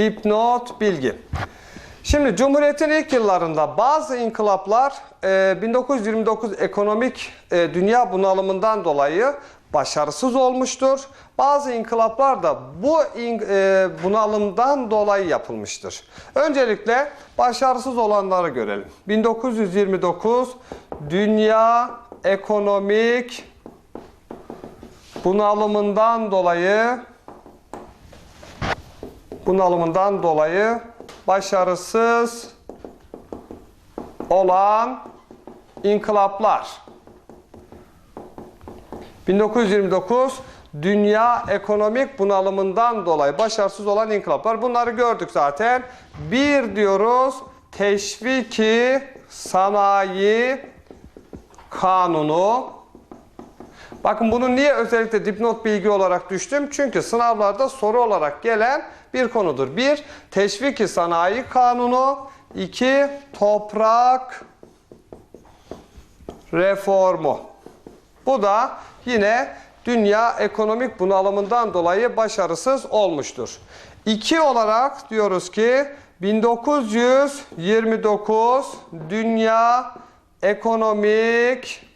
Dipnot bilgi. Şimdi Cumhuriyet'in ilk yıllarında bazı inkılaplar e, 1929 ekonomik e, dünya bunalımından dolayı başarısız olmuştur. Bazı inkılaplar da bu e, bunalımdan dolayı yapılmıştır. Öncelikle başarısız olanları görelim. 1929 dünya ekonomik bunalımından dolayı bunalımından dolayı başarısız olan inkılaplar. 1929 dünya ekonomik bunalımından dolayı başarısız olan inkılaplar. Bunları gördük zaten. Bir diyoruz teşviki sanayi kanunu. Bakın bunu niye özellikle dipnot bilgi olarak düştüm? Çünkü sınavlarda soru olarak gelen bir konudur. Bir, teşviki sanayi kanunu. iki toprak reformu. Bu da yine dünya ekonomik bunalımından dolayı başarısız olmuştur. İki olarak diyoruz ki 1929 dünya ekonomik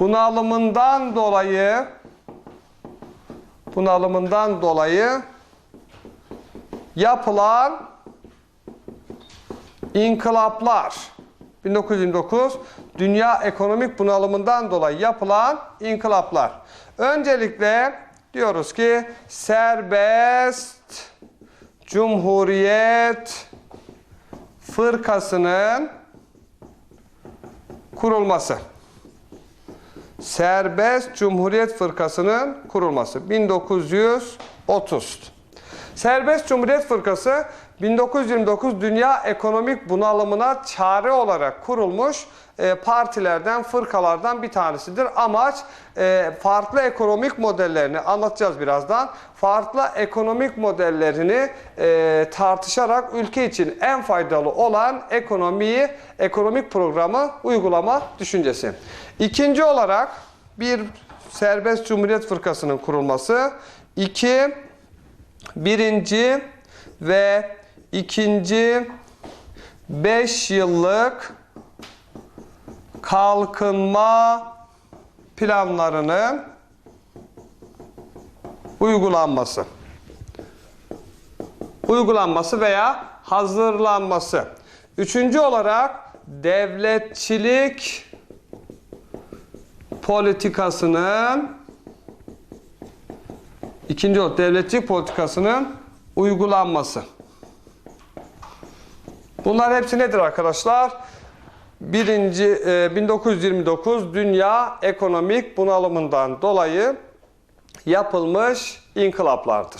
bunalımından dolayı bunalımından dolayı yapılan inkılaplar 1929 dünya ekonomik bunalımından dolayı yapılan inkılaplar. Öncelikle diyoruz ki serbest cumhuriyet fırkasının kurulması. Serbest Cumhuriyet Fırkası'nın kurulması 1930. Serbest Cumhuriyet Fırkası 1929 dünya ekonomik bunalımına çare olarak kurulmuş e, partilerden, fırkalardan bir tanesidir. Amaç e, farklı ekonomik modellerini anlatacağız birazdan. Farklı ekonomik modellerini e, tartışarak ülke için en faydalı olan ekonomiyi, ekonomik programı uygulama düşüncesi. İkinci olarak bir serbest cumhuriyet fırkasının kurulması. iki birinci ve ikinci 5 yıllık kalkınma planlarının uygulanması. Uygulanması veya hazırlanması. Üçüncü olarak devletçilik politikasının ikinci olarak devletçilik politikasının uygulanması. Bunlar hepsi nedir arkadaşlar? Birinci e, 1929 dünya ekonomik bunalımından dolayı yapılmış inkılaplardır.